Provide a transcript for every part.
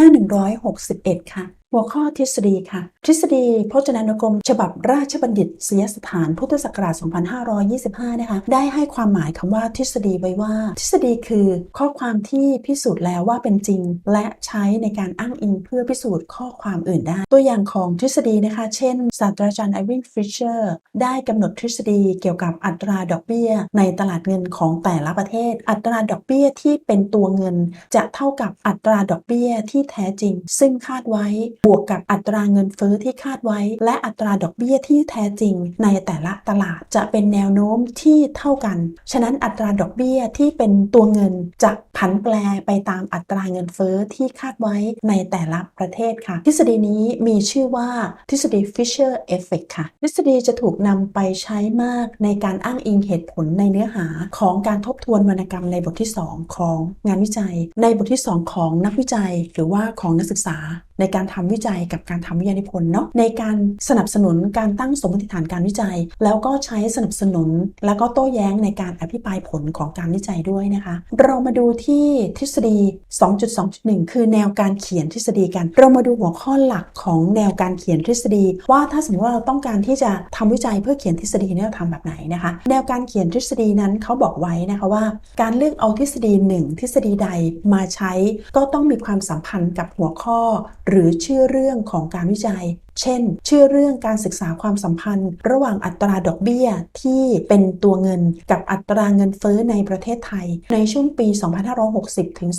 หน้า 161 ค่ะ หัวข้อทฤษฎีค่ะ ทฤษฎีพจนานุกรม ฉบับราชบัณฑิตยสถานพุทธศักราช 2525 นะคะ ได้ให้ความหมายคำว่าทฤษฎีไว้ว่า ทฤษฎีคือ ข้อความที่พิสูจน์แล้วว่าเป็นจริง และใช้ในการอ้างอิงเพื่อพิสูจน์ข้อความอื่นได้ ตัวอย่างของทฤษฎีนะคะ เช่น ศาสตราจารย์ไอวินฟิชเชอร์ได้กำหนดทฤษฎีเกี่ยวกับอัตราดอกเบี้ย ในตลาดเงินของแต่ละประเทศ อัตราดอกเบี้ยที่เป็นตัวเงิน จะเท่ากับอัตราดอกเบี้ยที่แท้จริง ซึ่งคาดไว้บวกกับอัตราเงินเฟ้อที่คาดไว้ และอัตราดอกเบี้ยที่แท้จริง ในแต่ละตลาดจะเป็นแนวโน้มที่เท่ากัน ฉะนั้นอัตราดอกเบี้ยที่เป็นตัวเงินจะผันแปรไปตามอัตราเงินเฟ้อที่คาดไว้ในแต่ละประเทศค่ะ ทฤษฎีนี้มีชื่อว่าทฤษฎี Fisher Effect ค่ะ ทฤษฎีจะถูกนำไปใช้มากในการอ้างอิงเหตุผลในเนื้อหาของการทบทวนวรรณกรรมในบทที่ 2 ของงานวิจัย ในบทที่ 2 ของนักวิจัยหรือว่าของนักศึกษา ในการทำวิจัยกับการทำวิทยานิพนธ์เนาะในการสนับสนุนการตั้งสมมติฐานการวิจัย แล้วก็ใช้สนับสนุน แล้วก็โต้แย้งในการอภิปรายผลของการวิจัยด้วยนะคะ เรามาดูที่ทฤษฎี 2.2.1 คือแนวการเขียนทฤษฎีกัน เรามาดูหัวข้อหลักของแนวการเขียนทฤษฎี ว่าถ้าสมมติว่าเราต้องการที่จะทำวิจัยเพื่อเขียนทฤษฎีเนี่ยเราทำแบบไหนนะคะ แนวการเขียนทฤษฎีนั้นเขาบอกไว้นะคะว่า การเลือกเอาทฤษฎีหนึ่งทฤษฎีใดมาใช้ ก็ต้องมีความสัมพันธ์กับหัวข้อหรือชื่อเรื่องของการวิจัยเช่นชื่อเรื่องการศึกษาความสัมพันธ์ ระหว่างอัตราดอกเบี้ยที่เป็นตัวเงินกับอัตราเงินเฟ้อในประเทศไทย ในช่วงปี 2560 ถึง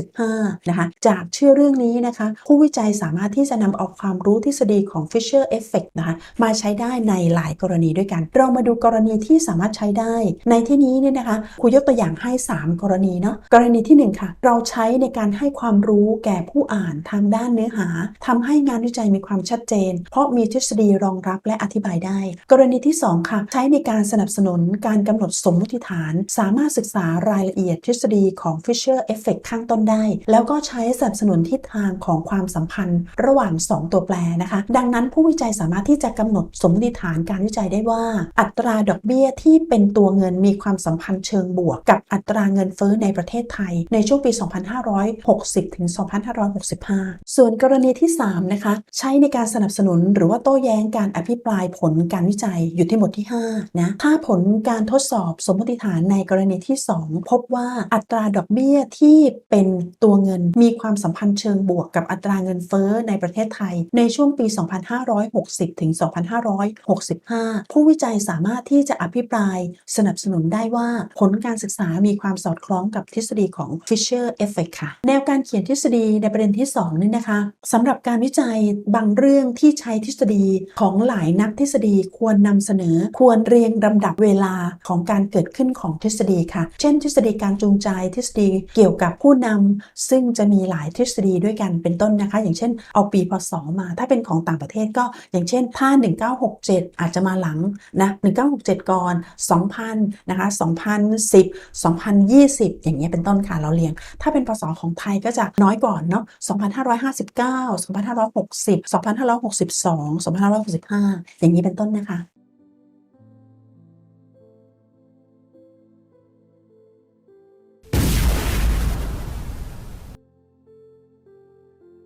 2565 นะคะ จากชื่อเรื่องนี้นะคะ ผู้วิจัยสามารถที่จะนำเอาความรู้ทฤษฎีของ Fisher Effect นะคะมาใช้ได้ในหลายกรณีด้วยกัน เรามาดูกรณีที่สามารถใช้ได้ ในที่นี้เนี่ยนะคะครูยกตัวอย่างให้ 3 กรณีเนาะกรณีที่ 1 ค่ะ เราใช้ในการให้ความรู้แก่ผู้อ่านทางด้านเนื้อหาทำให้งานวิจัยมีความชัดเจน เพราะมีทฤษฎีรองรับและอธิบายได้ กรณีที่ 2 ค่ะ ใช้ในการสนับสนุนการกำหนดสมมติฐาน สามารถศึกษารายละเอียดทฤษฎีของ Fisher Effect ข้างต้นได้ แล้วก็ใช้สนับสนุนทิศทางของความสัมพันธ์ ระหว่าง 2 ตัวแปรนะคะ ดังนั้นผู้วิจัยสามารถที่จะกำหนดสมมติฐานการวิจัยได้ว่า อัตราดอกเบี้ยที่เป็นตัวเงินมีความสัมพันธ์เชิงบวก กับอัตราเงินเฟ้อในประเทศไทย ในช่วงปี 2560 ถึง 2565 ส่วนกรณีที่ 3 นะคะ ใช้ในการสนับสนุน หรือว่าโต้แย้งการอภิปรายผลการวิจัยอยู่ที่บทที่5นะถ้าผลการทดสอบสมมติฐานในกรณีที่ 2 พบว่าอัตราดอกเบี้ยที่เป็นตัวเงินมีความสัมพันธ์เชิงบวกกับอัตราเงินเฟ้อในประเทศไทย ในช่วงปี 2560 ถึง 2565 ผู้วิจัยสามารถที่จะอภิปรายสนับสนุนได้ว่าผลการศึกษามีความสอดคล้องกับทฤษฎีของ Fisher Effect ค่ะ แนวการเขียนทฤษฎีในประเด็นที่2นี่นะคะสำหรับการวิจัยบางเรื่องที่ใช้ทฤษฎีของหลายนักทฤษฎีควรนำเสนอ ควรเรียงลำดับเวลาของการเกิดขึ้นของทฤษฎีค่ะ เช่น ทฤษฎีการจูงใจทฤษฎีเกี่ยวกับผู้นำซึ่งจะมีหลายทฤษฎีด้วยกันเป็นต้นนะคะ อย่างเช่น เอาปีพศมา ถ้าเป็นของต่างประเทศก็อย่างเช่น ถ้า 1967 อาจจะมาหลังนะ1967 ก่อน 2000 นะคะ 2010 2020 อย่างเงี้ยเป็นต้นค่ะเราเรียง ถ้าเป็นพศของไทยก็จะน้อยก่อนเนาะ2559 2560 2562 2565 อย่างนี้เป็นต้นนะคะ